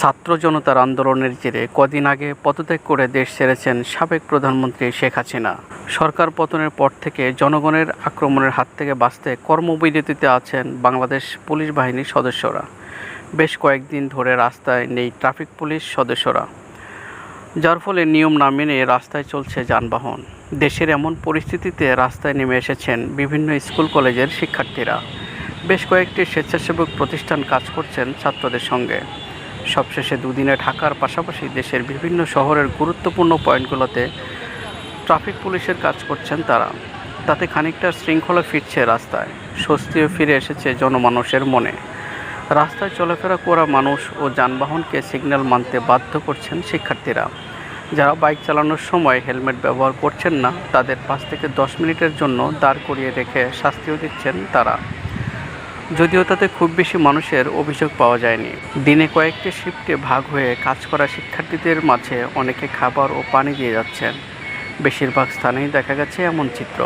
ছাত্র জনতার আন্দোলনের জেরে কদিন আগে পদত্যাগ করে দেশ ছেড়েছেন সাবেক প্রধানমন্ত্রী শেখ হাসিনা। সরকার পতনের পর থেকে জনগণের আক্রমণের হাত থেকে বাঁচতে কর্মবিরতিতে আছেন বাংলাদেশ পুলিশ বাহিনীর সদস্যরা। বেশ কয়েকদিন ধরে রাস্তায় নেই ট্রাফিক পুলিশ সদস্যরা। যার ফলে নিয়ম না মেনে রাস্তায় চলছে যানবাহন। দেশের এমন পরিস্থিতিতে রাস্তায় নেমে এসেছেন বিভিন্ন স্কুল কলেজের শিক্ষার্থীরা। বেশ কয়েকটি স্বেচ্ছাসেবক প্রতিষ্ঠান কাজ করছেন ছাত্রদের সঙ্গে। সবশেষে দুদিনে ঢাকার পাশাপাশি দেশের বিভিন্ন শহরের গুরুত্বপূর্ণ পয়েন্টগুলোতে ট্রাফিক পুলিশের কাজ করছেন তারা। তাতে খানিকটা শৃঙ্খলা ফিরছে রাস্তায়। স্বস্তিও ফিরে এসেছে জনমানুষের মনে। রাস্তায় চলাফেরা করা মানুষ ও যানবাহনকে সিগন্যাল মানতে বাধ্য করছেন শিক্ষার্থীরা। যারা বাইক চালানোর সময় হেলমেট ব্যবহার করছেন না, তাদের পাঁচ থেকে দশ মিনিটের জন্য দাঁড় করিয়ে রেখে শাস্তিও দিচ্ছেন তারা। যদিও তাতে খুব বেশি মানুষের অভিযোগ পাওয়া যায়নি। দিনে কয়েকটি শিফটে ভাগ হয়ে কাজ করা শিক্ষার্থীদের মাঝে অনেকে খাবার ও পানি দিয়ে যাচ্ছেন। বেশিরভাগ স্থানেই দেখা গেছে এমন চিত্র।